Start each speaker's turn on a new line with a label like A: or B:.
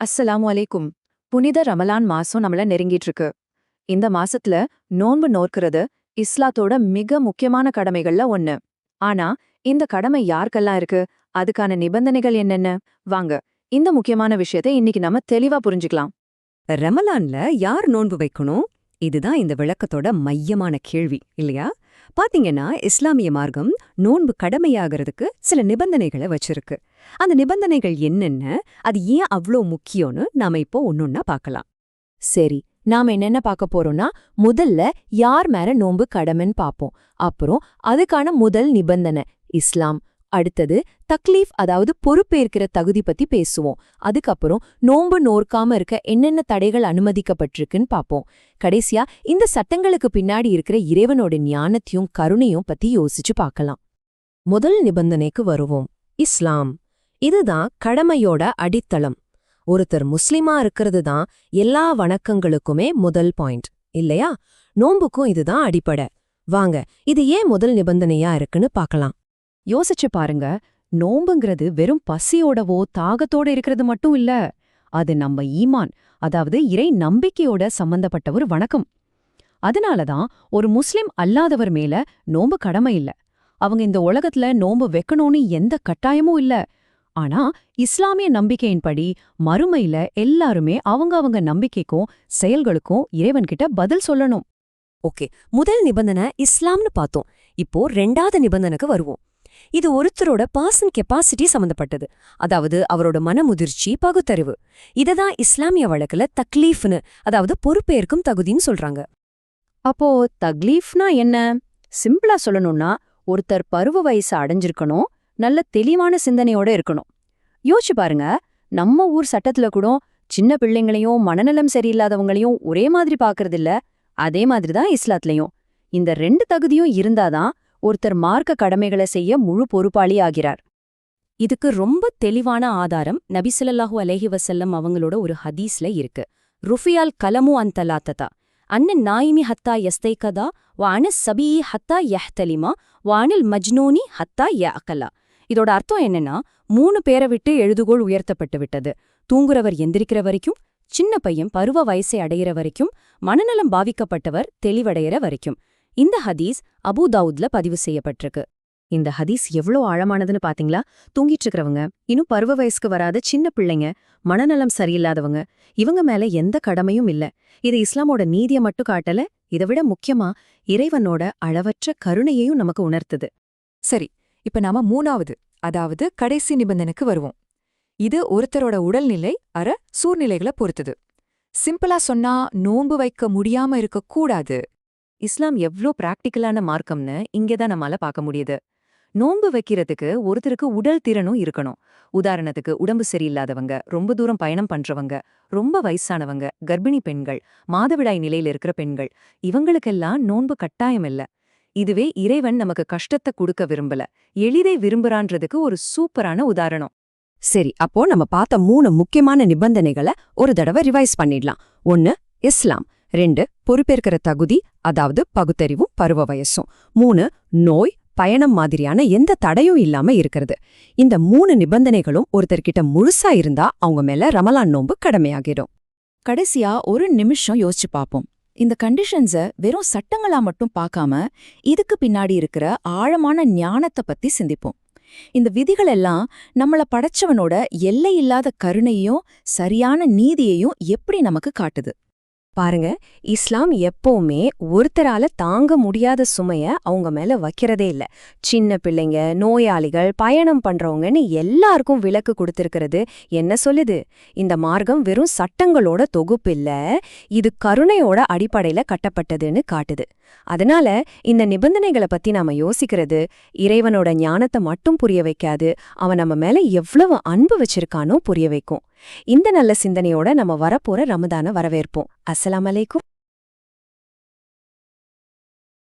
A: அஸ்ஸலாமு அலைக்கும். புனித ரமலான் மாசம் நம்மள நெருங்கிட்டு இருக்கு இந்த மாசத்துல நோன்பு நோர்க்கிறது இஸ்லாத்தோட மிக முக்கியமான கடமைகள்ல ஒண்ணு. ஆனா இந்த கடமை யாருக்கெல்லாம் இருக்கு? அதுக்கான நிபந்தனைகள் என்னென்ன? வாங்க இந்த முக்கியமான விஷயத்தை இன்னைக்கு நம்ம தெளிவா புரிஞ்சுக்கலாம்.
B: ரமலான்ல யார் நோன்பு வைக்கணும்? இதுதான் இந்த விளக்கத்தோட மையமான கேள்வி இல்லையா? பாத்தீங்கன்னா இஸ்லாமிய மார்க்கம் நோன்பு கடமையாகிறதுக்கு சில நிபந்தனைகளை வச்சிருக்கு. அந்த நிபந்தனைகள் என்னென்ன? அது ஏன் அவ்ளோ முக்கியம்னு நாம இப்போ ஒன்னொன்னா பார்க்கலாம்
A: சரி நாம என்னென்ன பார்க்க போறோம்னா முதல்ல யார் மேல நோன்பு கடமைன்னு பாப்போம். அப்புறம் அதுக்கான முதல் நிபந்தனை இஸ்லாம். அடுத்தது தக்லீஃப் அதாவது பொறுப்பேற்கிற தகுதி பத்தி பேசுவோம். அதுக்கப்புறம் நோன்பு நோர்க்காம இருக்க என்னென்ன தடைகள் அனுமதிக்கப்பட்டிருக்குன்னு பாப்போம் கடைசியா இந்த சட்டங்களுக்கு பின்னாடி இருக்கிற இறைவனோட ஞானத்தையும் கருணையும் பத்தி யோசிச்சு பார்க்கலாம்.
B: முதல் நிபந்தனைக்கு வருவோம். இஸ்லாம். இதுதான் கடமையோட அடித்தளம். ஒருத்தர் முஸ்லிமா இருக்கிறது தான் எல்லா வணக்கங்களுக்குமே முதல் பாயிண்ட். இல்லையா? நோன்புக்கும் இதுதான் அடிப்படை. வாங்க இது ஏன் முதல் நிபந்தனையா இருக்குன்னு பார்க்கலாம்.
A: யோசிச்சு பாருங்க நோம்புங்கிறது வெறும் பசியோடவோ தாகத்தோட இருக்கிறது மட்டும் இல்ல. அது நம்ம ஈமான் அதாவது இறை நம்பிக்கையோட சம்பந்தப்பட்ட ஒரு வணக்கம். அதனாலதான் ஒரு முஸ்லிம் அல்லாதவர் மேல நோம்பு கடமை இல்ல. அவங்க இந்த உலகத்துல நோம்பு வைக்கணும்னு எந்த கட்டாயமும் இல்ல. ஆனா இஸ்லாமிய நம்பிக்கையின்படி மறுமையில எல்லாருமே அவங்க அவங்க நம்பிக்கைக்கும் செயல்களுக்கும் இறைவன்கிட்ட பதில் சொல்லணும்.
B: ஓகே முதல் நிபந்தனை இஸ்லாம்னு பார்த்தோம். இப்போ ரெண்டாவது நிபந்தனைக்கு வருவோம். இது ஒருத்தரோட பர்சன் கெப்பாசிட்டி சம்பந்தப்பட்டது. அதாவது அவரோட மனமுதிர்ச்சி பகுத்தறிவு. இததான் இஸ்லாமிய வழக்குல தக்லீஃப்னு அதாவது பொறுப்பேற்கும் தகுதின்னு சொல்றாங்க.
A: அப்போ தக்லீஃப்னா என்ன? சிம்பிளா சொல்லணும்னா ஒருத்தர் பருவ வயசு அடைஞ்சிருக்கணும் நல்ல தெளிவான சிந்தனையோட இருக்கணும். யோசிச்சு பாருங்க நம்ம ஊர் சட்டத்துல கூட சின்ன பிள்ளைங்களையும் மனநலம் சரியில்லாதவங்களையும் ஒரே மாதிரி பாக்குறதில்ல. அதே மாதிரி தான் இஸ்லாத்லயும் இந்த ரெண்டு தகுதியும் இருந்தாதான் ஒருத்தர் மார்க்க கடமைகளை செய்ய முழு பொறுப்பாளி ஆகிறார்.
C: இதுக்கு ரொம்ப தெளிவான ஆதாரம் நபிசல்லாஹு அலேஹி வசல்லம் அவங்களோட ஒரு ஹதீஸ்ல இருக்கு. ருஃபியால் கலமு அந்தலாத்ததா அன்னன் நாயிமி ஹத்தா யஸ்தைகதா வ அன சபியி ஹத்தா யஹ்தலிமா வானில் அனில் மஜ்னூனி ஹத்தா ய அக்கலா இதோட அர்த்தம் என்னன்னா மூணு பேரை விட்டு எழுதுகோள் உயர்த்தப்பட்டு விட்டது. தூங்குறவர் எந்திரிக்கிற வரைக்கும் சின்ன பையன் பருவ வயசை அடையிற வரைக்கும் மனநலம் பாவிக்கப்பட்டவர் தெளிவடையிற வரைக்கும். இந்த ஹதீஸ் அபுதாவுத்ல பதிவு செய்யப்பட்டிருக்கு.
A: இந்த ஹதீஸ் எவ்வளோ ஆழமானதுன்னு பாத்தீங்களா? தூங்கிட்டு இருக்கிறவங்க இன்னும் பருவ வயசுக்கு வராத சின்ன பிள்ளைங்க மனநலம் சரியில்லாதவங்க இவங்க மேல எந்த கடமையும் இல்ல. இது இஸ்லாமோட நீதிய மட்டும் காட்டல இதை விட முக்கியமா இறைவனோட அளவற்ற கருணையையும் நமக்கு உணர்த்துது.
D: சரி இப்ப நாம மூணாவது அதாவது கடைசி நிபந்தனைக்கு வருவோம். இது ஒருத்தரோட உடல்நிலை அற சூழ்நிலைகளை பொறுத்தது. சிம்பிளா சொன்னா நோன்பு வைக்க முடியாம இருக்க கூடாது
A: இஸ்லாம் எவ்ளோ பிராக்டிக்கலான மார்க்கம்னு இங்கேதான் நம்மால பார்க்க முடியுது. நோன்பு வைக்கிறதுக்கு ஒருத்தருக்கு உடல் திறனும் இருக்கணும். உதாரணத்துக்கு உடம்பு சரியில்லாதவங்க ரொம்ப தூரம் பயணம் பண்றவங்க ரொம்ப வயசானவங்க கர்ப்பிணி பெண்கள் மாதவிடாய் நிலையில இருக்கிற பெண்கள் இவங்களுக்கெல்லாம் நோன்பு கட்டாயம் இல்ல. இதுவே இறைவன் நமக்கு கஷ்டத்தை கொடுக்க விரும்பல. எளிதை விரும்புறான்றதுக்கு ஒரு சூப்பரான உதாரணம்.
B: சரி அப்போ நம்ம பார்த்த மூணு முக்கியமான நிபந்தனைகளை ஒரு தடவை ரிவைஸ் பண்ணிடலாம். ஒன்னு இஸ்லாம். ரெண்டு பொறுப்பேற்கிற தகுதி அதாவது பகுத்தறிவும் பருவ வயசும் மூணு நோய் பயணம் மாதிரியான எந்த தடையும் இல்லாம இருக்கிறது. இந்த மூணு நிபந்தனைகளும் ஒருத்தர்கிட்ட முழுசா இருந்தா அவங்க மேல ரமலான் நோன்பு கடமையாகிடும்.
C: கடைசியா ஒரு நிமிஷம் யோசிச்சு பார்ப்போம் இந்த கண்டிஷன்ஸ வெறும் சட்டங்களா மட்டும் பார்க்காம இதுக்கு பின்னாடி இருக்கிற ஆழமான ஞானத்தை பத்தி சிந்திப்போம். இந்த விதிகள் எல்லாம் நம்மள படைச்சவனோட எல்லையில்லாத கருணையும் சரியான நீதியையும் எப்படி நமக்கு காட்டுது?
B: பாருங்க இஸ்லாம் எப்பவுமே ஒருத்தரால தாங்க முடியாத சுமைய அவங்க மேல வைக்கிறதே இல்ல. சின்ன பிள்ளைங்க நோயாளிகள் பயணம் பண்றவங்கன்னு எல்லாருக்கும் விலக்கு கொடுத்திருக்கிறது. என்ன சொல்லுது? இந்த மார்க்கம் வெறும் சட்டங்களோட தொகுப்பு இல்ல இது கருணையோட அடிப்படையில கட்டப்பட்டதுன்னு காட்டுது. அதனால இந்த நிபந்தனைகளை பத்தி நாம யோசிக்கிறது இறைவனோட ஞானத்தை மட்டும் புரிய வைக்காது அவன் நம்ம மேல எவ்வளவு அன்பு வச்சிருக்கானோ புரிய வைக்கும். இந்த நல்ல சிந்தனையோட நம்ம வரப்போற ரமதான வரவேற்போம். அஸ்லாம் அலைக்கும்.